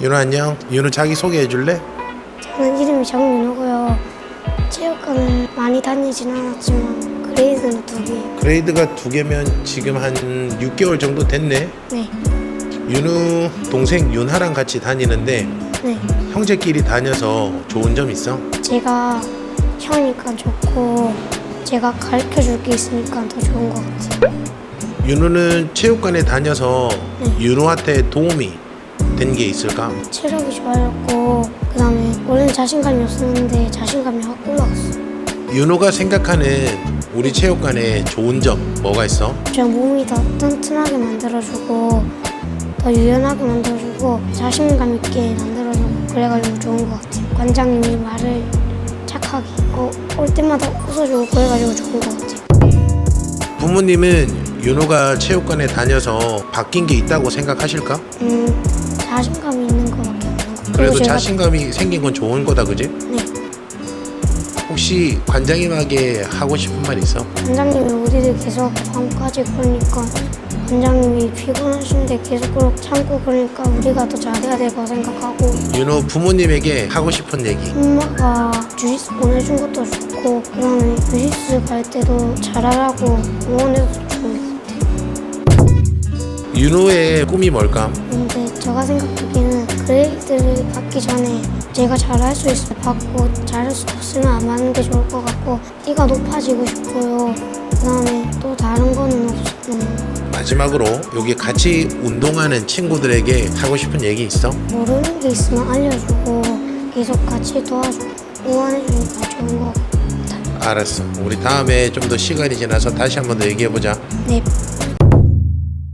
윤호 안녕. 윤호 자기 소개해 줄래? 저는 이름이 정민호고요. 체육관을 많이 다니진 않았지만 그레이드는 두 개. 그레이드가 두 개면 지금 한 6개월 정도 됐네. 네, 윤우 동생 윤하랑 같이 다니는데 네. 형제끼리 다녀서 좋은 점 있어? 제가 형이니까 좋고 제가 가르쳐 줄 게 있으니까 더 좋은 것 같아요. 윤우는 체육관에 다녀서 네. 윤우한테 도움이 된 게 있을까? 체력이 좋아졌고 그 다음에 원래는 자신감이 없었는데 자신감이 확 올라갔어. 윤호가 생각하는 우리 체육관에 좋은 점 뭐가 있어? 제 몸이 더 튼튼하게 만들어주고 더 유연하게 만들어주고 자신감 있게 만들어주고 그래가지고 좋은 것 같아요. 관장님이 말을 착하게 어, 올 때마다 웃어주고 그래가지고 좋은 것 같아요. 부모님은 윤호가 체육관에 다녀서 바뀐 게 있다고 생각하실까? 음 자신감이 있는 것 같아요. 그래도 제가- 자신감이 생긴 건 좋은 거다 그지? 네 혹시 관장님에게 하고 싶은 말 있어? 관장님이 우리를 계속 밤까지 그러니까 관장님이 피곤하신데 계속 그렇게 참고 그러니까 우리가 더 잘해야 될 거 생각하고 윤호 부모님에게 하고 싶은 얘기 엄마가 주짓수 보내준 것도 좋고 그다음에 주짓수 갈 때도 잘하라고 응원해서. 윤호의 꿈이 뭘까? 근데 제가 생각하기에는 그레이드를 받기 전에 제가 잘할 수 있을 때 받고 잘할 수 없으면 안 받는 게 좋을 것 같고 띠가 높아지고 싶고요. 그다음에 또 다른 거는 없으면 마지막으로 여기 같이 운동하는 친구들에게 하고 싶은 얘기 있어? 모르는 게 있으면 알려주고 계속 같이 도와주고 응원해주니까 좋은 것 같아요. 알았어 우리 다음에 좀 더 시간이 지나서 다시 한 번 더 얘기해 보자 네.